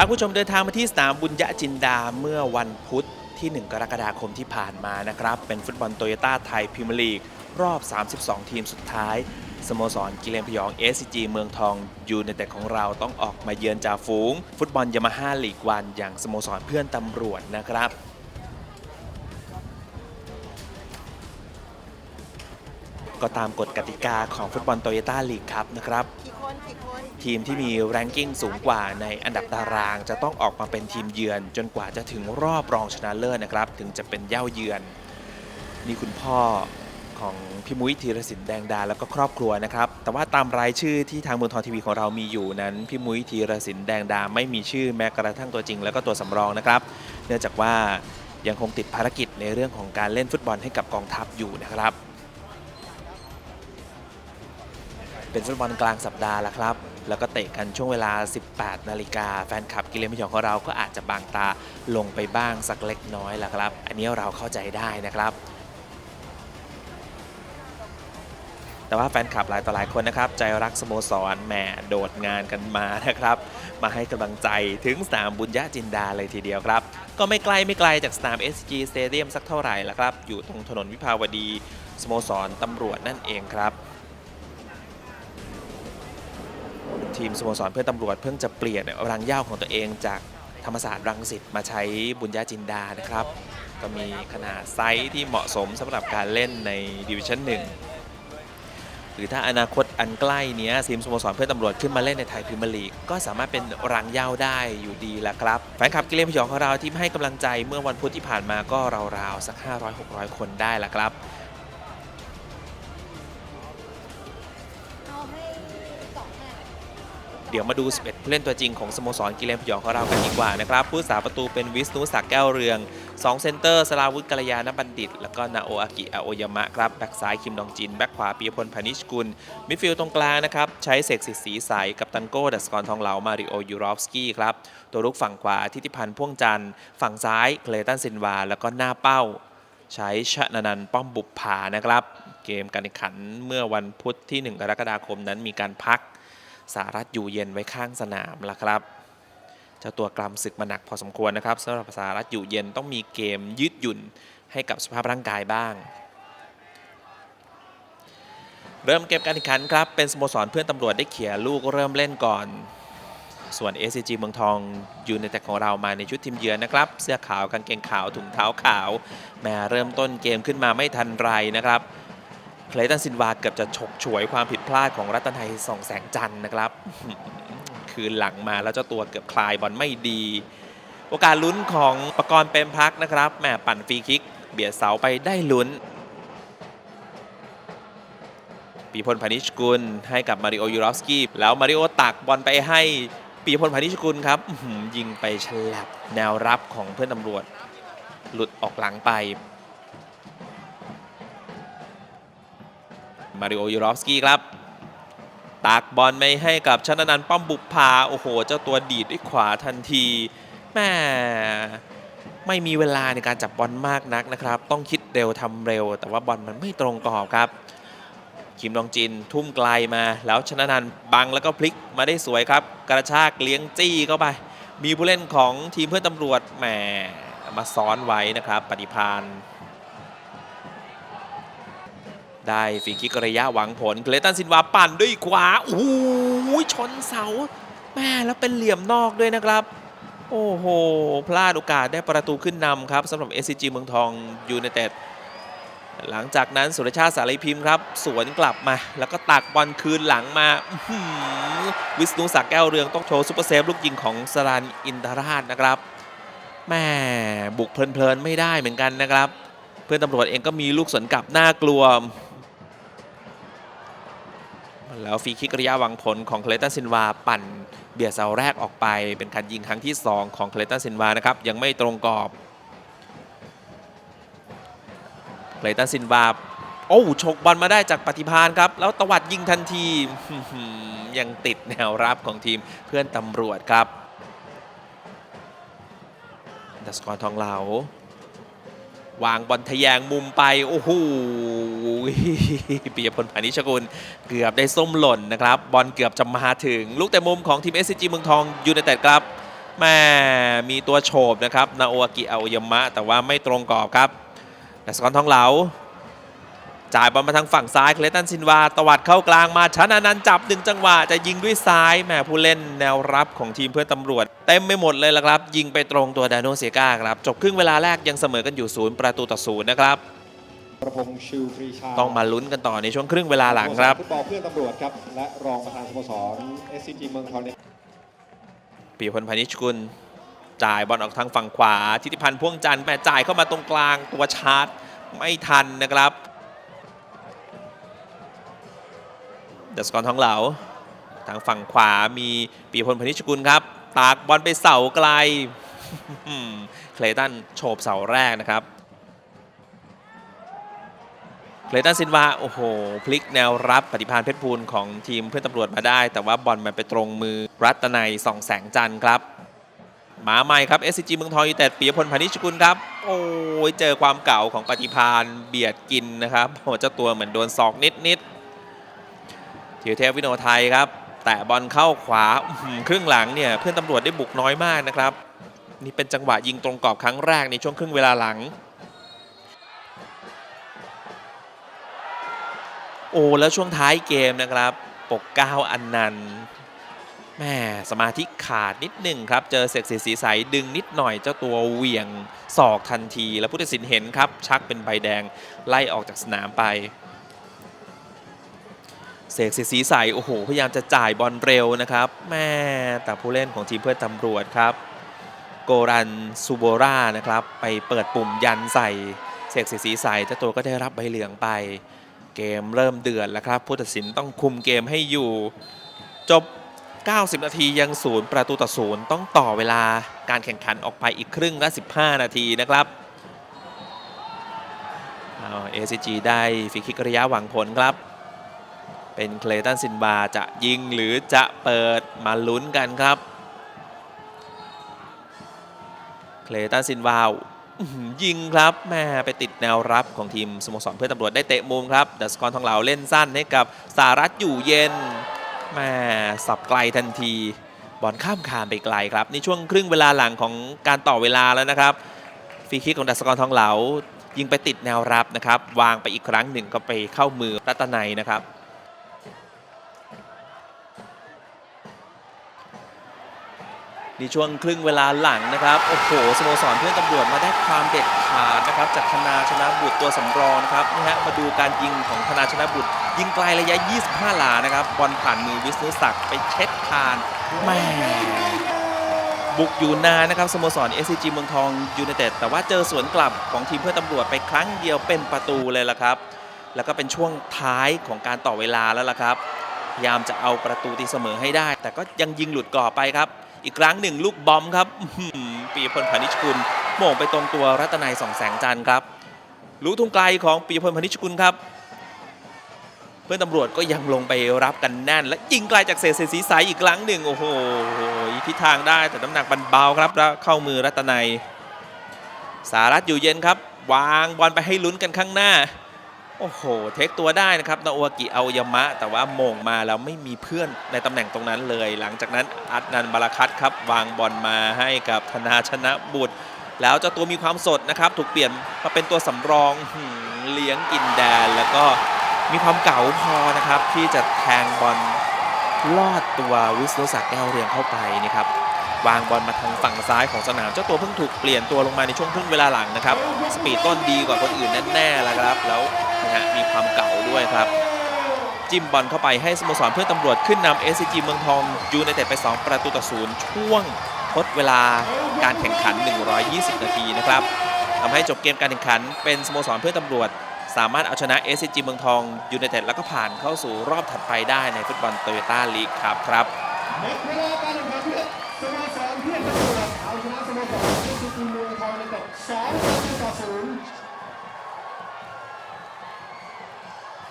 าผู้ชมเดินทางมาที่สนามบุญยจินดาเมื่อวันพุธที่ 1 กรกฎาคมที่ผ่านมานะครับ เป็นฟุตบอลโตโยต้าไทยพรีเมียร์ลีก รอบ 32 ทีมสุดท้าย สโมสรกิเลนพยอง SCG เมืองทองยูในแต่ของเราต้องออกมาเยือนจ่าฝูง ฟุตบอลยามาฮ่าลีกวันอย่างสโมสรเพื่อนตำรวจนะครับ ก็ตามกฎกติกาของฟุตบอลโตโยต้าลีกครับนะครับ ทีมที่มีแรงกิ้งสูงกว่าในอันดับตาราง จะต้องออกมาเป็นทีมเยือน จนกว่าจะถึงรอบรองชนะเลิศนะครับ ถึงจะเป็นเย่าเยือน นี่คุณพ่อของพี่มุ้ยธีรศิลป์แดงดาแล้วก็ครอบครัวนะครับ แต่ว่าตามรายชื่อที่ทางเมืองทองทีวีของเรามีอยู่นั้น พี่มุ้ยธีรศิลป์แดงดาไม่มีชื่อแม้กระทั่งตัวจริง แล้วก็ตัวสำรองนะครับ เนื่องจากว่ายังคงติดภารกิจในเรื่องของการเล่นฟุตบอลให้กับกองทัพอยู่นะครับ เป็นฟุตบอลกลางสัปดาห์แล้วครับ แล้วก็เตะกันช่วงเวลา 18 นาฬิกาแฟนคลับกิเลนพยองของเราก็อาจจะบางตาลงไปบ้างสักเล็กน้อยแหละครับ อันนี้เราเข้าใจได้นะครับแต่ว่าแฟนคลับหลายต่อหลายคนนะครับ ใจรักสโมสรแหมโดดงานกันมานะครับ มาให้กำลังใจถึงสนามบุญญะจินดาเลยทีเดียวครับ ก็ไม่ไกลไม่ไกลจากสนาม SG Stadium สักเท่าไหร่ละครับ อยู่ตรงถนนวิภาวดี สโมสรตำรวจนั่นเองครับ ทีมสโมสรเพื่อนตำรวจเพิ่งจะเปลี่ยนรังย้าของตัวเองจากธรรมศาสตร์รังสิตมาใช้บุญญาจินดานะครับ ก็มีขนาดไซส์ที่เหมาะสมสำหรับการเล่นในดิวิชั่นหนึ่งหรือถ้าอนาคตอันใกล้เนี้ยทีมสโมสรเพื่อนตำรวจขึ้นมาเล่นในไทยพรีเมียร์ลีกก็สามารถเป็นรังเย้าได้อยู่ดีแหละครับแฟนคลับกิเลนพยองของเราที่ให้กำลังใจเมื่อวันพุธที่ผ่านมาก็ราวๆสัก 500-600 คนได้ละครับ เดี๋ยวมาดู 11 ผู้เล่นตัวจริงของสโมสรกิเลนพยองของเรากันดีกว่านะครับ ผู้สาประตูเป็นวิสนุศักดิ์แก้วเรือง 2 เซนเตอร์สลาวุฒิกัลยาณบัณฑิต แล้วก็นาโออากิอาโอยามะครับ แบ็กซ้ายคิมดองจิน แบ็กขวาปียพลพานิชกุล มิดฟิลด์ตรงกลางนะครับ ใช้เสกสิทธิ์ศรีใสกับตันโก้ดัสกรทองเหลา มาริโอยูรอฟสกี้ครับ ตัวรุกฝั่งขวาทิติพันธ์พ่วงจันทร์ฝั่งซ้ายเคลตันซินวา แล้วก็หน้าเป้า ใช้ชนะนันป้อมบุปผานะครับ เกมการแข่งขันเมื่อวันพุธที่ 1 กรกฎาคมนั้นมีการพัก สารัฐอยู่เย็นไว้ข้างสนามละครับเจ้าตัวกลำศึกมาหนักพอสมควรนะครับสำหรับสารัฐอยู่เย็นต้องมีเกมยืดหยุ่นให้กับสภาพร่างกายบ้าง เริ่มเกมการแข่งขันครับ เป็นสโมสรเพื่อนตำรวจได้เขี่ยลูกเริ่มเล่นก่อน ส่วน SCG เมืองทองอยู่ในแต่ของเรามาในชุดทีมเยือนนะครับ เสื้อขาวกางเกงขาวถุงเท้าขาวแม้เริ่มต้นเกมขึ้นมาไม่ทันไรนะครับ เคลตันซินวาเกือบจะฉกฉวยความผิดพลาดของรัตนัยส่องแสงจันทร์นะครับ คืนหลังมาแล้วเจ้าตัวเกือบคลายบอลไม่ดี โอกาสลุ้นของประกรณ์เปรมพักนะครับแหมปั่นฟรีคิก เบียดเสาไปได้ลุ้นปีพลพานิชกุลให้กับมาริโอยูรอฟสกี้แล้วมาริโอตักบอลไปให้ปีพลพานิชกุลครับยิงไปฉลับแนวรับของเพื่อนตำรวจ หลุดออกหลังไป มาริโอยูรอฟสกี้ครับตักบอลไม่ให้กับชนะนันป้อมบุปผาโอ้โห เจ้าตัวดีดด้วยขวาทันทีแม่ไม่มีเวลาในการจับบอลมากนักนะครับ ต้องคิดเร็วทำเร็ว แต่ว่าบอลมันไม่ตรงกรอบครับ คิมดองจินทุ่มไกลมา แล้วชนะนันบังแล้วก็พลิกมาได้สวยครับ กระชากเลี้ยงจี้เข้าไป มีผู้เล่นของทีมเพื่อนตำรวจแหมมาซ้อนไว้นะครับ ปฏิพาน ได้ฟรีคิกระยะหวังผลเคลตันซินวาปั่นด้วยขวาโอ้โหชนเสาแม่แล้วเป็นเหลี่ยมนอกด้วยนะครับ โอ้โห พลาดโอกาสได้ประตูขึ้นนำครับสำหรับ SCG เมืองทองยูไนเต็ดหลังจากนั้นสุรชาติสารีพิมพ์ครับ สวนกลับมา แล้วก็ตักบอลคืนหลังมาวิษณุศักดิ์แก้วเรืองต้องโชว์ซุปเปอร์เซฟลูกยิงของสรันอินทราชนะครับแม่บุกเพลินๆไม่ได้เหมือนกันนะครับ เพื่อนตำรวจเองก็มีลูกสวนกลับน่ากลัว แล้วฟรีคิกระยะวังผลของเคลตันซินวาปั่นเบียดเสาแรกออกไป เป็นการยิงครั้งที่ 2 ของเคลตันซินวานะครับยังไม่ตรงกรอบเคลตันซินวาโอ้ฉกบอลมาได้จากปฏิพานครับ แล้วตวัดยิงทันทียังติดแนวรับของทีมเพื่อนตำรวจครับดัสกรทองเหลา วางบอลทะแยงมุมไป โอ้โหปิยพลพานิชกุล เกือบได้ส้มหล่นนะครับ บอลเกือบจะมาถึง ลูกแต่มุมของทีม SCG เมืองทองยูไนเต็ดครับแม่มีตัวโฉบนะครับ นาโออากิอาโอยมะ แต่ว่าไม่ตรงกรอบครับแต่สกอตทองเหลา จ่ายบอลมาทางฝั่งซ้ายเคลตันซินวาตวัดเข้ากลางมาชนะนันท์จับดึงจังหวะจะยิงด้วยซ้ายแหมผู้เล่นแนวรับของทีมเพื่อนตำรวจ เต็มไม่หมดเลยละครับ ยิงไปตรงตัวดานโนเซกาครับ จบครึ่งเวลาแรกยังเสมอกันอยู่ศูนย์ประตูต่อศูนย์นะครับประพงษ์ชิวปรีชาต้องมาลุ้นกันต่อในช่วงครึ่งเวลาหลังครับฟุตบอลเพื่อนตำรวจครับและรองประธานสโมสร SCG เมืองทองเนี่ยปีพลพานิชกุลจ่ายบอลออกทางฝั่งขวา ทิติพันธ์พ่วงจันทร์แม่จ่ายเข้ามาตรงกลางตัวชาร์จไม่ทันนะครับ ดอะสกอร์ทองเหลา ทางฝั่งขวามีปีพลพนิชกุลครับ ตากบอลไปเสาไกล เคลตันโฉบเสาแรกนะครับ เคลตันซินวา โอ้โห พลิกแนวรับปฏิพานเพชรพูลของทีมเพื่อนตำรวจมาได้ แต่ว่าบอลมันไปตรงมือรัตนัยส่องแสงจันทร์ครับมาใหม่ครับ SCG เมืองทองยูไนเต็ดปียพลพานิชกุลครับ โอ้ยเจอความเก่าของปฏิพานเบียดกินนะครับโอ้เจ้าตัวเหมือนโดนศอกนิดนิ ดๆธีรเทพวิโนไทยครับ แตะบอลเข้าขวาครึ่งหลังเนี่ยเพื่อนตำรวจได้บุกน้อยมากนะครับ นี่เป็นจังหวะยิงตรงกรอบครั้งแรกในช่วงครึ่งเวลาหลัง โอ้แล้วช่วงท้ายเกมนะครับ ปกเก้าอันนันแม่สมาธิขาดนิดหนึ่งครับ เจอเสกศรีสีใสดึงนิดหน่อยเจ้าตัวเหวี่ยงศอกทันที แล้วผู้ตัดสินเห็นครับ ชักเป็นใบแดงไล่ออกจากสนามไป เสกศรีสีใสโอ้โห พยายามจะจ่ายบอลเร็วนะครับ แม่แต่ผู้เล่นของทีมเพื่อนตำรวจครับ โกรันซูโบรานะครับ ไปเปิดปุ่มยันใส่ เสกศรีสีใสเจ้าตัวก็ได้รับใบเหลืองไป เกมเริ่มเดือดแล้วครับ ผู้ตัดสินต้องคุมเกมให้อยู่ จบ 90 นาทียังศูนย์ประตูต่อศูนย์ต้องต่อเวลาการแข่งขันออกไปอีกครึ่งละ 15 นาทีนะครับเอซีจีได้ฟรีคิกระยะหวังผลครับ เป็นเคลตันซินบาจะยิงหรือจะเปิดมาลุ้นกันครับ เคลตันซินวายิงครับแม่ไปติดแนวรับของทีมสโมสรเพื่อตำรวจได้เตะมุมครับดัสกรทองเหลาเล่นสั้นให้กับสารัตอยู่เย็นแม่สับไกลทันทีบอลข้ามคานไปไกลครับในช่วงครึ่งเวลาหลังของการต่อเวลาแล้วนะครับฟรีคิกของดัสกรทองเหลา ยิงไปติดแนวรับนะครับ วางไปอีกครั้งหนึ่งก็ไปเข้ามือรัตนัยนะครับ ในช่วงครึ่งเวลาหลังนะครับ โอ้โหสโมสรเพื่อนตำรวจมาได้ความเด็ดขาดนะครับจากธนาชนะบุตรตัวสำรองนะครับนี่ฮะมาดูการยิงของธนาชนะบุตร ยิงไกลระยะ 25 หลานะครับบอลผ่านมือวิสนุศักดิ์ไปเช็ดคานแม่บุกอยู่นานนะครับสโมสร SCG เมืองทองยูไนเต็ดแต่ว่าเจอสวนกลับของทีมเพื่อนตำรวจไปครั้งเดียวเป็นประตูเลยล่ะครับ แล้วก็เป็นช่วงท้ายของการต่อเวลาแล้วล่ะครับพยายามจะเอาประตูตีเสมอให้ได้ แต่ก็ยังยิงหลุดกรอบไปครับ อีกครั้งหนึ่งลูกบอมครับปีพลพานิชกุลโมงไปตรงตัวรัตนัยสองแสงจันทร์ครับลูกทุ่งไกลของปีพลพานิชกุลครับ เพื่อนตำรวจก็ยังลงไปรับกันแน่น และยิงไกลจากเศษเศษสีใสอีกครั้งหนึ่งโอ้โหทิศทางได้แต่น้ำหนักบันเบาครับแล้วเข้ามือรัตนัยสารัตอยู่เย็นครับ วางบอลไปให้ลุ้นกันข้างหน้า โอ้โห เทคตัวได้นะครับนาโอากิเอายามะ แต่ว่าโมงมาแล้วไม่มีเพื่อนในตำแหน่งตรงนั้นเลย หลังจากนั้นอัดนันบาราคัตครับ วางบอลมาให้กับธนาชนะบุตร แล้วเจ้าตัวมีความสดนะครับ ถูกเปลี่ยนมาเป็นตัวสำรองเลี้ยงกินแดน แล้วก็มีความเก๋าพอนะครับ ที่จะแทงบอลลอดตัววิสโนศักดิ์แก้วเรียงเข้าไปนะครับวางบอลมาทางฝั่งซ้ายของสนาม เจ้าตัวเพิ่งถูกเปลี่ยนตัวลงมาในช่วงครึ่งเวลาหลังนะครับ สปีดต้นดีกว่าคนอื่นแน่ๆแล้วครับ แล้ว นะฮะมีความเก่าด้วยครับ จิ้มบอลเข้าไปให้สโมสรเพื่อนตำรวจขึ้นนำ SCG เมืองทองยูไนเต็ดไป 2 ประตูต่อศูนย์ช่วงทดเวลาการแข่งขัน 120 นาทีนะครับทำให้จบเกมการแข่งขันเป็นสโมสรเพื่อนตำรวจ สามารถเอาชนะ SCG เมืองทองยูไนเต็ดแล้วก็ผ่านเข้าสู่รอบถัดไปได้ในฟุตบอลโตโยต้าลีกครับครับหมดเวลาการแข่งขันเพื่อนสโมสรเพื่อนตำรวจเอาชนะสโมสรที่สุดเมืองทองในตก2